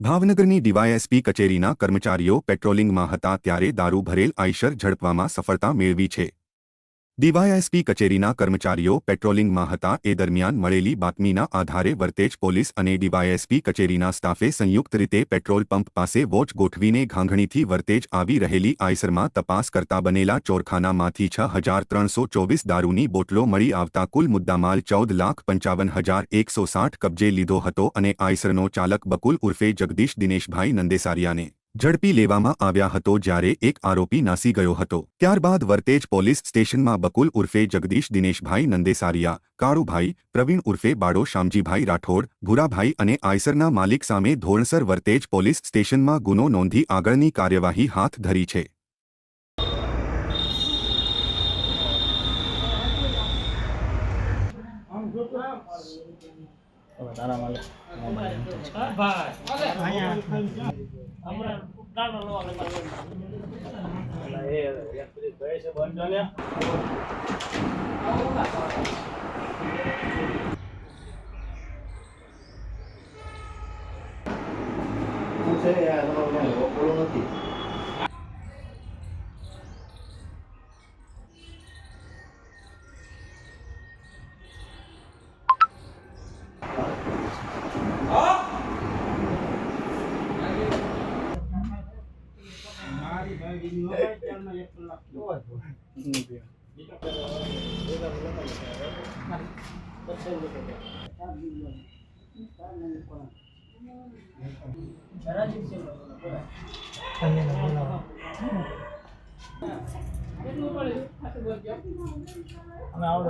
ભાવનગરની ડીવાયએસપી કચેરીના કર્મચારીઓ પેટ્રોલિંગમાં હતા ત્યારે દારૂ ભરેલ આઈશર ઝડપવામાં સફળતા મેળવી છે. ડીવાયએસપી કચેરીના કર્મચારીઓ પેટ્રોલિંગમાં હતા. એ દરમિયાન મળેલી બાતમીના આધારે વર્તેજ પોલીસ અને ડીવાયએસપી કચેરીના સ્ટાફે સંયુક્ત રીતે પેટ્રોલ પંપ પાસે વોચ ગોઠવીને ઘાંઘણીથી વર્તેજ આવી રહેલી આઈસરમાં તપાસ કરતા બનેલા ચોરખાનામાંથી છ હજાર ત્રણસો ચોવીસ દારૂની બોટલો મળી આવતા કુલ મુદ્દામાલ ચૌદ લાખ પંચાવન હજાર એકસો સાઠ કબજે લીધો હતો અને આઈસરનો ચાલક બકુલ ઉર્ફે જગદીશ દિનેશભાઈ નંદેસારિયાને ઝડપી લેવામાં આવ્યા હતો જ્યારે એક આરોપી નાસી ગયો હતો. ત્યારબાદ વર્તેજ પોલીસ સ્ટેશનમાં બકુલ ઉર્ફે જગદીશ દિનેશભાઈ નંદેસારિયા, કાળુભાઈ, પ્રવીણ ઉર્ફે બાડો શામજીભાઈ રાઠોડ, ભૂરાભાઈ અને આયસરના માલિક સામે ધોરણસર વર્તેજ પોલીસ સ્ટેશનમાં ગુનો નોંધી આગળની કાર્યવાહી હાથ ધરી છે. હવે તારા માલિક મોબાઈલ એમ તો છે. નથી? আমি আউট